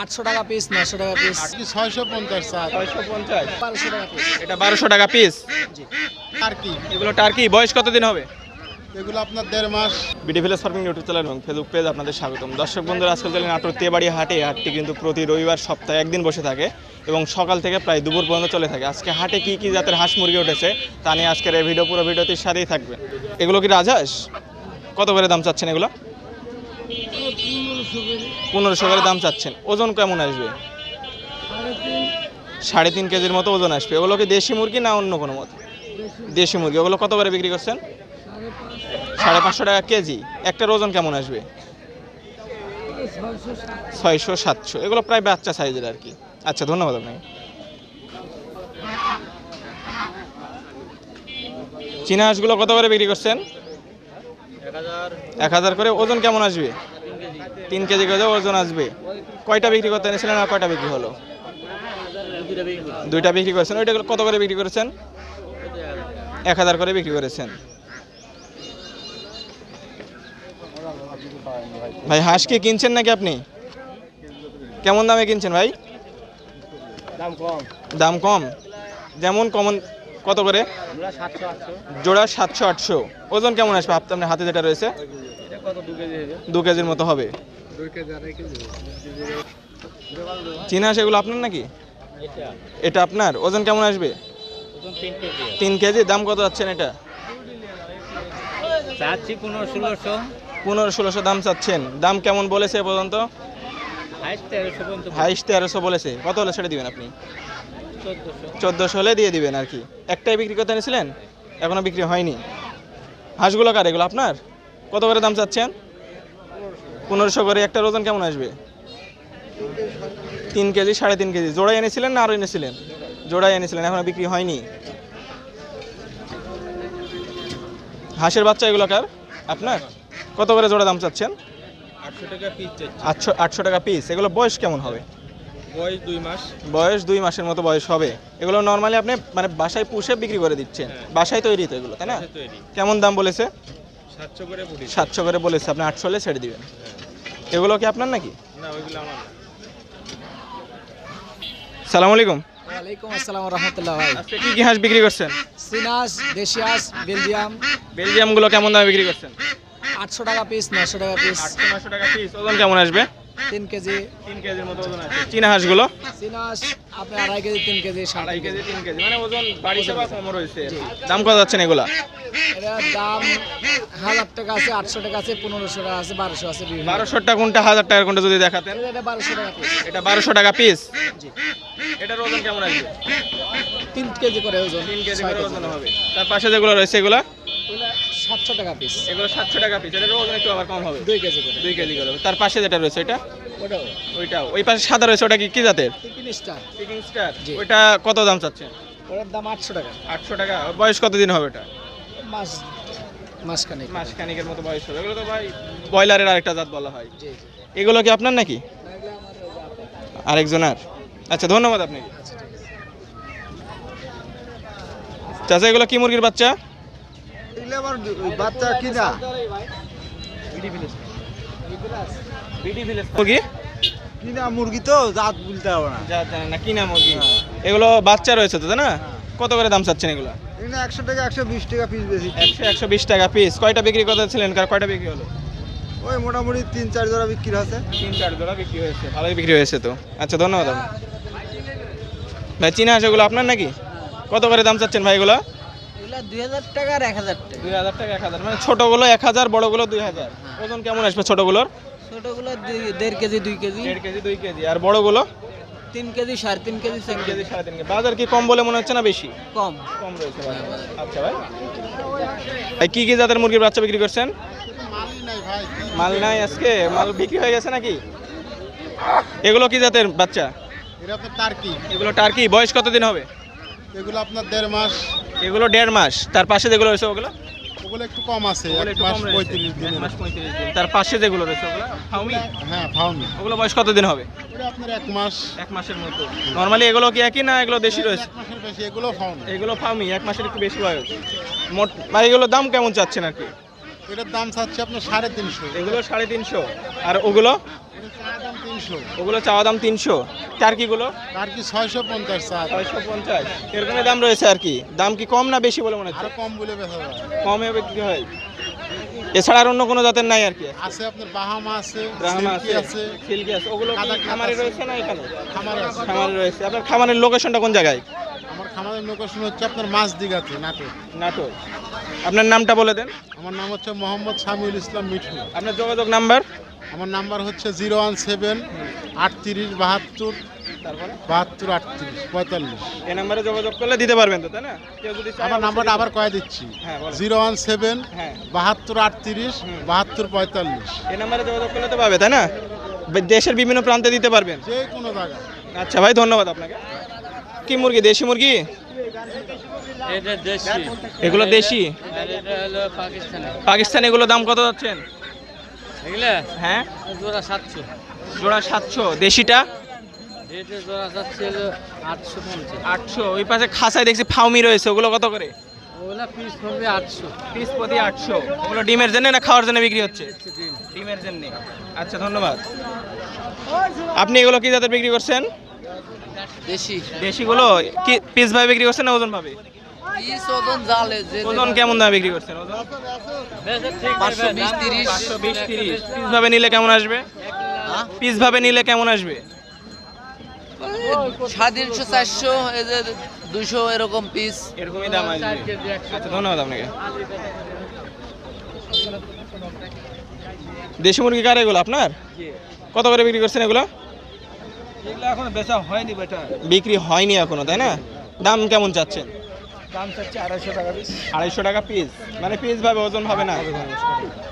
আটশো টাকা পিস নশো টাকা পিস ছয়শো পঞ্চাশ ছয়শো পঞ্চাশ। বারোশো টাকা পিস এটা বারোশো টাকা পিস জি। আর এগুলো টার্কি বয়স কতদিন হবে? এগুলো আপনার দেড় মাস। BD village farming YouTube channel এবং ফেসবুক পেজ আপনাদের স্বাগতম। দর্শক বন্ধুরা আজকাল চলে নাটোর তেবাড়ি হাটে হাটটি কিন্তু প্রতি রবিবার সপ্তাহে একদিন বসে থাকে এবং সকাল থেকে প্রায় দুপুর পর্যন্ত চলে থাকে। আজকে হাটে কি কি জাতের হাঁস মুরগি উঠেছে তা নিয়ে আজকের এই ভিডিও পুরো ভিডিওটির সাথেই থাকবে এগুলো কি রাজহাঁস? কত করে দাম চাচ্ছেন এগুলো? পনেরোশো করে দাম চাচ্ছেন। ওজন কেমন আসবে? সাড়ে তিন কেজির মতো ওজন আসবে। ওগুলো কি দেশি মুরগি না অন্য কোনো মতো? দেশি মুরগি। ওগুলো কত করে বিক্রি করছেন? সাড়ে পাঁচশো টাকা কেজি। একটার ওজন কেমন আসবে? ছয়শো সাতশো। এগুলো প্রায় বাচ্চা সাইজের আর কি। আচ্ছা ধন্যবাদ আপনাকে। চীনা হাঁসগুলো কত করে বিক্রি করছেন? এক হাজার করে। ওজন কেমন আসবে? তিন কেজি করে ওজন আসবে। কয়টা বিক্রি করতে এনেছিলেন আর কয়টা বিক্রি হলো? দুইটা বিক্রি করেছেন। ওইটা কত করে বিক্রি করেছেন? এক হাজার করে বিক্রি করেছেন। ভাই, হাঁস কি কিনছেন নাকি আপনি? কেমন দামে কিনছেন ভাই? দাম কম। যেমন কমন, কত করে? জোড়া সাতশো আটশো। ওজন কেমন আসবে? আপনার হাতে যেটা রয়েছে? দু কেজির মতো হবে। চীনা হাঁস এগুলো আপনার নাকি? এটা। আপনার? ওজন কেমন আসবে? তিন কেজি দাম কত যাচ্ছেন এটা? চাচ্ছি পনেরো ষোলোশো। পনেরো ষোলোশো দাম চাচ্ছেন। দাম কেমন বলেছে এ পর্যন্ত? হাইস তেরোশো বলেছে। কত হলে সেটা দিবেন আপনি? চোদ্দোশো হলে দিয়ে দিবেন আর কি। একটাই বিক্রি করতে এনেছিলেন? এখনও বিক্রি হয়নি। হাঁসগুলো কার? এগুলো আপনার? কত করে দাম চাচ্ছেন? পনেরোশো করে একটা ওজন কেমন আসবে? তিন কেজি সাড়ে তিন কেজি। জোড়াই এনেছিলেন না আরও এনেছিলেন? জোড়াই এনেছিলেন এখনও বিক্রি হয়নি। হাঁসের বাচ্চা এগুলো কার? আপনার? কত করে জোড়া দাম চাচ্ছেন? আটশো টাকা পিস আটশো টাকা পিস এগুলো বয়স কেমন হবে? বয়স দুই মাস। বয়স দুই মাসের মতো বয়স হবে। এগুলো নর্মালি আপনি মানে বাসায় পুষে বিক্রি করে দিচ্ছেন। বাসায় তৈরি তো এগুলো তাই না? কেমন দাম বলেছে? সাতশো করে সাতশো করে বলেছে। আপনি আটশো হলে ছেড়ে দিবেন। এগুলো কি আপনার নাকি? না ওইগুলো আমার না। সালাম আলাইকুম। ওয়ালাইকুম আসসালাম রহমতুল্লাহ ভাই। আজকে কি কি হাঁস বিক্রি করছেন? সিনাস দেশি হাঁস বেলজিয়াম। বেলজিয়ামগুলো কেমন দামে বিক্রি করছেন? আটশো টাকা পিস নশো টাকা পিস আটশো নশো টাকা পিস ওজন কেমন আসবে? তিন কেজি। তিন কেজির মতো ওজন আসবে চীনা হাঁসগুলো? সিনাস আপনি আড়াই কেজি তিন কেজি আড়াই কেজি। তিন কেজি। মানে ওজন বাড়িতে বা কম রয়েছে। দাম কত যাচ্ছেন এগুলা? এটার দাম হাজার টাকা আছে আটশো টাকা আছে পনেরোশো টাকা আছে বারোশো আছে বিভিন্ন। বারোশো টাকা কোনটা হাজার টাকার কোনটা যদি দেখাতেন? এটা বারোশো টাকা পিস এটা বারোশো টাকা পিস জি। এটার ওজন কেমন আসবে? তিন কেজি করে ওজন তিন কেজি করে ওজন হবে। তার পাশে যেগুলো রয়েছে এগুলা সাতশো টাকা পিস এগুলো সাতশো টাকা পিস এটার ওজন একটু আবার কম হবে। দুই কেজি করে। দুই কেজি করে। তার পাশে যেটা রয়েছে এটা ওটাও। ওইটা ওই পাশে সাদা রয়েছে ওটা কি কি জাতের? তিন স্টার চিকেন স্টার। ওইটা কত দাম চাচ্ছেন? ওটার দাম আটশো টাকা। আটশো টাকা। বয়স কতদিন হবে ওটা? মাস মাসখানেক। মাস খানিকের মতো বয়স হবে। এগুলো তো ভাই ব্রয়লারের আরেকটা জাত বলা হয়। এগুলো কি আপনার নাকি? আরেকজনের। আচ্ছা ধন্যবাদ আপনাকে। আচ্ছা চাচা এগুলো কি মুরগির বাচ্চা? এগুলো আমার বাচ্চা কিনা? মুরগি? কিনা মুরগি তো জাত বলতে হবে না। যা না কিনা মুরগি। এগুলো বাচ্চা রয়েছে তো তাই না? কত করে দাম চাচ্ছেন এগুলো? এগুলো একশো টাকা একশো বিশ টাকা পিস বেশি। একশো একশো বিশ টাকা পিস কয়টা বিক্রি করতে ছিলেন কার কয়টা বিক্রি হলো? ওই মোটামুটি তিন চার জোড়া বিক্রি হচ্ছে তিন চার জোড়া বিক্রি হয়েছে। ভালোই বিক্রি হয়েছে তো। আচ্ছা ধন্যবাদ ভাই চীনা হাঁস এগুলো আপনার নাকি? কত করে দাম চাচ্ছেন ভাই এগুলো? টাকা আর এক হাজার দুই হাজার টাকা এক হাজার মানে ছোটোগুলো এক হাজার বড়গুলো দুই হাজার। ওজন কেমন আসবে ছোটোগুলোর? ছোটগুলো দেড় কেজি দুই কেজি। দেড় কেজি দুই কেজি। আর বড়গুলো? তিন কেজি সাড়ে তিন কেজি তিন কেজি সাড়ে তিন কেজি। বাজার কি কম বলে মনে হচ্ছে না বেশি? কম। কম রয়েছে বাজার। আচ্ছা ভাই। ভাই কি কি জাতের মুরগির বাচ্চা বিক্রি করছেন? মাল নাই আজকে। মাল বিক্রি হয়ে গেছে নাকি? এগুলো কি জাতের বাচ্চা? টার্কি। এগুলো টার্কি। বয়স কতদিন হবে? এগুলো আপনার দেড় মাস। এগুলো দেড় মাস। তার পাশে যেগুলো রয়েছে ওগুলো? ওগুলো একটু কম আছে এক মাস পঁয়ত্রিশ দিন মাস পঁয়ত্রিশ দিন। তার পাশে যেগুলো রয়েছে ওগুলো? ফাউমি? হ্যাঁ ফাউমি। ওগুলো বয়স কতদিন হবে? ওটা আপনার এক মাস। এক মাসের মতো। নর্মালি এগুলো কি একই না এগুলো দেশি রয়েছে? এক মাসের বেশি এগুলো ফাউমি। এগুলো এক মাসের একটু বেশি বয়স। মোট মানে এগুলো দাম কেমন চাচ্ছেন আর কি? এটার দাম চাচ্ছে আপনার সাড়ে তিনশো। এগুলো সাড়ে তিনশো। আর ওগুলো? ওগুলো চাওয়া দাম তিনশো। টার্কিগুলো আর কি ছয়শো পঞ্চাশ ছয়শো পঞ্চাশ। এরকমই দাম রয়েছে আর কি। দাম কি কম না বেশি বলে মনে হচ্ছে? কম বলে কমে বিক্রি হয়। এছাড়া আর অন্য কোনো জাতের নাই আর কি? আছে আপনার বাহামা আছে সিল্কি আছে সিল্কি আছে। ওগুলো খামারে রয়েছে না এখানে? খামারে আছে। খামারে রয়েছে। আপনার খামারের লোকেশনটা কোন জায়গায়? আমার খামারের লোকেশন হচ্ছে আপনার মাছ দিঘাতে নাটোর। নাটোর। আপনার নামটা বলে দেন। আমার নাম হচ্ছে মোহাম্মদ সামিউল ইসলাম মিঠু আপনার যোগাযোগ নাম্বার? আমার নাম্বার হচ্ছে জিরো ওয়ান সেভেন আটত্রিশ বাহাত্তর বাহাত্তর আটত্রিশ পঁয়তাল্লিশ। এই নাম্বারে যোগাযোগ করলে দিতে পারবেন তো তাই না? কেউ যদি চায় আমার নাম্বারটা আবার কয়ে দিচ্ছি। হ্যাঁ। জিরো ওয়ান সেভেন হ্যাঁ। বাহাত্তর আটত্রিশ বাহাত্তর পঁয়তাল্লিশ। এই নাম্বারে যোগাযোগ করলে তো পাবে তাই না? বে- দেশের বিভিন্ন প্রান্তে দিতে পারবেন। যে কোনো জায়গায়। আচ্ছা ভাই ধন্যবাদ আপনাকে। কি মুরগি দেশি মুরগি? এটা দেশি। এগুলো দেশি? আর এটা হলো পাকিস্তানি। পাকিস্তান এগুলো দাম কত যাচ্ছেন? এগুলা? হ্যাঁ। জোড়া সাতশো। জোড়া সাতশো দেশিটা? আটশো ওই পাশে খাসায় দেখছি ফাউমি রয়েছে ওগুলো কত করে? ওগুলা পিস পড়বে আটশো। পিস প্রতি আটশো। ওগুলো ডিমের জন্য না খাওয়ার জন্য বিক্রি হচ্ছে? ডিমের জন্য। আচ্ছা ধন্যবাদ। আপনি এগুলো কি জাতের বিক্রি করছেন? দেশি। দেশিগুলো কি পিস ভাবে বিক্রি করছেন না ওজন ভাবে? পিস ওজন জালে ওজন কেমন দামে বিক্রি করছেন? ওজন? পাঁচশো বিশ তিরিশ। বিশ তিরিশ। পিস ভাবে নিলে কেমন আসবে? পিস ভাবে নিলে কেমন আসবে? সাড়ে তিনশো চারশো এই যে দুশো এরকম পিস। এরকমই দাম আসবে। আচ্ছা ধন্যবাদ আপনাকে। দেশি মুরগি কার এগুলো? আপনার? কত করে বিক্রি করছেন এগুলো? এগুলো এখন বেচা হয়নি বেটা। বিক্রি হয়নি এখনও তাই না? দাম কেমন চাচ্ছেন? দাম চাচ্ছে আড়াইশো টাকা পিস আড়াইশো টাকা পিস মানে পিস ভাবে ওজন হবে না?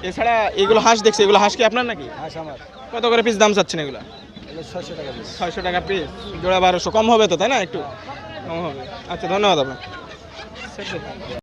এছাড়া এগুলো হাঁস দেখছি এগুলো হাঁস কি আপনার নাকি? হাঁস আমার। কত করে পিস দাম চাচ্ছেন এগুলো? এগুলো ছয়শো টাকা পিস ছয়শো টাকা পিস জোড়া বারোশো। কম হবে তো তাই না একটু? কম হবে। আচ্ছা ধন্যবাদ আপনার